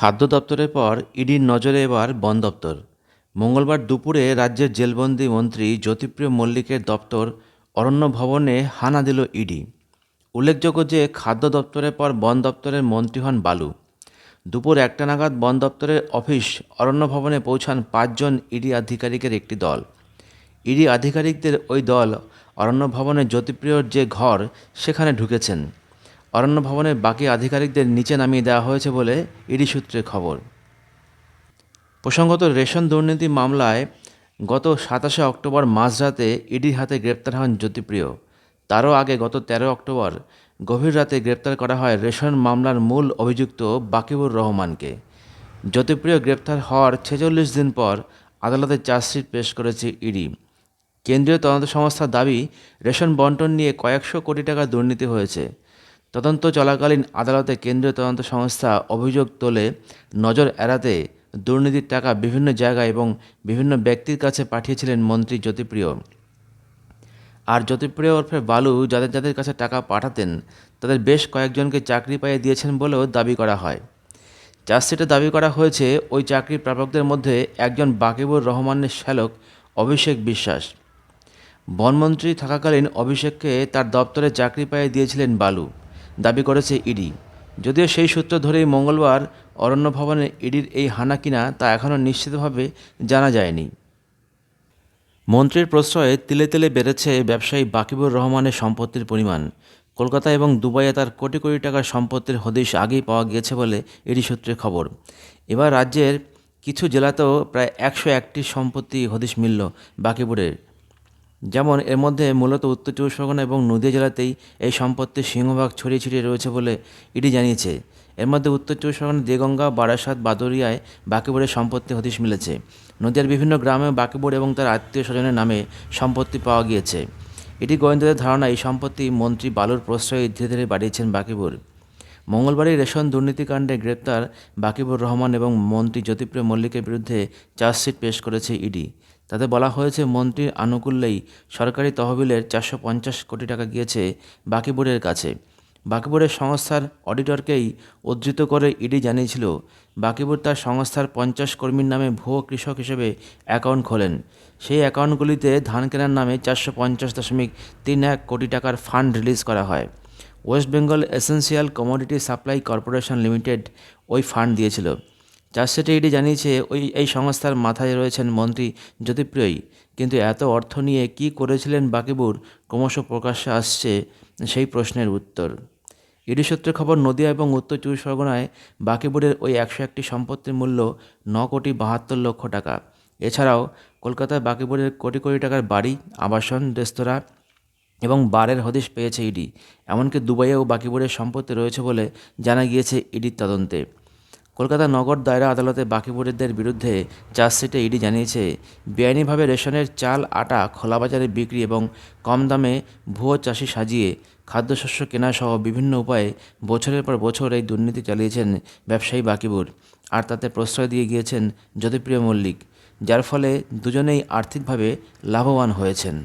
খাদ্য দপ্তরের পর ইডির নজরে এবার বন দপ্তর। মঙ্গলবার দুপুরে রাজ্যের জেলবন্দি মন্ত্রী জ্যোতিপ্রিয় মল্লিকের দপ্তর অরণ্য ভবনে হানা দিল ইডি। উল্লেখযোগ্য যে খাদ্য দপ্তরের পর বন দপ্তরের মন্ত্রী হন বালু। দুপুর একটা নাগাদ বন দপ্তরের অফিস অরণ্য ভবনে পৌঁছান পাঁচজন ইডি আধিকারিকের একটি দল। ইডি আধিকারিকদের ওই দল অরণ্য ভবনে জ্যোতিপ্রিয়র যে ঘর, সেখানে ঢুকেছেন। অরণ্য ভবনের বাকি আধিকারিকদের নিচে নামিয়ে দেওয়া হয়েছে বলে ইডি সূত্রে খবর। প্রসঙ্গত রেশন দুর্নীতি মামলায় গত সাতাশে অক্টোবর মাঝরাতে ইডির হাতে গ্রেপ্তার হন জ্যোতিপ্রিয়। তারও আগে গত তেরো অক্টোবর গভীর রাতে গ্রেপ্তার করা হয় রেশন মামলার মূল অভিযুক্ত বাকিবুর রহমানকে। জ্যোতিপ্রিয় গ্রেপ্তার হওয়ার ছেচল্লিশ দিন পর আদালতে চার্জশিট পেশ করেছে ইডি। কেন্দ্রীয় তদন্ত সংস্থার দাবি, রেশন বন্টন নিয়ে কয়েকশো কোটি টাকা দুর্নীতি হয়েছে। তদন্ত চলাকালীন আদালতে কেন্দ্রীয় তদন্ত সংস্থা অভিযোগ তোলে, নজর এড়াতে দুর্নীতির টাকা বিভিন্ন জায়গায় এবং বিভিন্ন ব্যক্তির কাছে পাঠিয়েছিলেন মন্ত্রী জ্যোতিপ্রিয়। আর জ্যোতিপ্রিয় ওরফে বালু যাদের যাদের কাছে টাকা পাঠাতেন, তাদের বেশ কয়েকজনকে চাকরি পাইয়ে দিয়েছেন বলেও দাবি করা হয়। চার্জশিটে দাবি করা হয়েছে, ওই চাকরি প্রাপকদের মধ্যে একজন বাকিবুর রহমানের শ্যালক অভিষেক বিশ্বাস। বনমন্ত্রী থাকাকালীন অভিষেককে তার দপ্তরে চাকরি পাইয়ে দিয়েছিলেন বালু। দাবি করেছে ইডি। যদিও সেই সূত্র ধরেই মঙ্গলবার অরণ্য ভবনে ইডির এই হানা কিনা তা এখনও নিশ্চিতভাবে জানা যায়নি। মন্ত্রীর প্রশ্রয়ে তিলে তিলে বেড়েছে ব্যবসায়ী বাকিবুর রহমানের সম্পত্তির পরিমাণ। কলকাতা এবং দুবাইয়ে তার কোটি কোটি টাকার সম্পত্তির হদিশ আগেই পাওয়া গিয়েছে বলে এডি সূত্রে খবর। এবার রাজ্যের কিছু জেলাতেও প্রায় একশো একটি সম্পত্তি হদিশ মিলল বাকিবুরের। যেমন এর মধ্যে মূলত উত্তর চব্বিশ পরগনা এবং নদীয়া জেলাতেই এই সম্পত্তির সিংহভাগ ছড়িয়ে ছিটিয়ে রয়েছে বলে ইডি জানিয়েছে। এর মধ্যে উত্তর চব্বিশ পরগনা, দেগঙ্গা, বারাসাত, বাদরিয়ায় বাকিবুরের সম্পত্তি হদিশ মিলেছে। নদীয়ার বিভিন্ন গ্রামে বাকিবুর এবং তার আত্মীয় স্বজনের নামে সম্পত্তি পাওয়া গিয়েছে। এটি গোয়েন্দাদের ধারণা, এই সম্পত্তি মন্ত্রী বালুর প্রশ্রয়ে ধীরে ধীরে বাড়িয়েছেন বাকিবুর মঙ্গলবারই রেশন দুর্নীতিকাণ্ডে গ্রেপ্তার বাকিবুর রহমান এবং মন্ত্রী জ্যোতিপ্রিয় মল্লিকের বিরুদ্ধে চার্জশিট পেশ করেছে ইডি। তাতে বলা হয়েছে মন্ত্রীর আনুকূল্যেই সরকারি তহবিলের চারশো পঞ্চাশ কোটি টাকা গিয়েছে বাকিবুরের কাছে। বাকিবুরের সংস্থার অডিটরকেই উদ্ধৃত করে ইডি জানিয়েছিল, বাকিবুর তার সংস্থার পঞ্চাশ কর্মীর নামে ভুয়ো কৃষক হিসেবে অ্যাকাউন্ট খোলেন। সেই অ্যাকাউন্টগুলিতে ধান কেনার নামে চারশো পঞ্চাশ দশমিক তিন এক কোটি টাকার ফান্ড রিলিজ করা হয়। West Bengal essential commodity supply corporation limited ওই ফান্ড দিয়েছিল। ইডি জানিয়েছে, ওই, এই সংস্থার মাথায় রয়েছেন মন্ত্রী জ্যোতিপ্রিয়ই। কিন্তু এত অর্থ নিয়ে কি করেছিলেন বাকিবুর? ক্রমশ প্রকাশ্যে আসছে সেই প্রশ্নের উত্তর। ইডি সূত্রে খবর, নদিয়া এবং উত্তর চব্বিশ পরগনায় বাকিবুরের ওই একশো একটি সম্পত্তির মূল্য ন কোটি বাহাত্তর লক্ষ টাকা। এছাড়াও কলকাতায় বাকিবুরের কোটি কোটি টাকার বাড়ি, আবাসন, রেস্তোরাঁ এবং বারের হদিশ পেয়েছে ইডি। এমনকি দুবাইয়েও বাকিবুরের সম্পত্তি রয়েছে বলে জানা গিয়েছে ইডির তদন্তে। কলকাতা নগর দায়রা আদালতে বাকিবুরেদের বিরুদ্ধে চার্জশিটে ইডি জানিয়েছে, বেআইনিভাবে রেশনের চাল, আটা, খোলাবাজারে বিক্রি এবং কম দামে ভুয়ো চাষি সাজিয়ে খাদ্যশস্য কেনাসহ বিভিন্ন উপায়ে বছরের পর বছর এই দুর্নীতি চালিয়েছেন ব্যবসায়ী বাকিবুর। আর তাতে প্রশ্রয় দিয়ে গিয়েছেন জ্যোতিপ্রিয় মল্লিক, যার ফলে দুজনেই আর্থিকভাবে লাভবান হয়েছেন।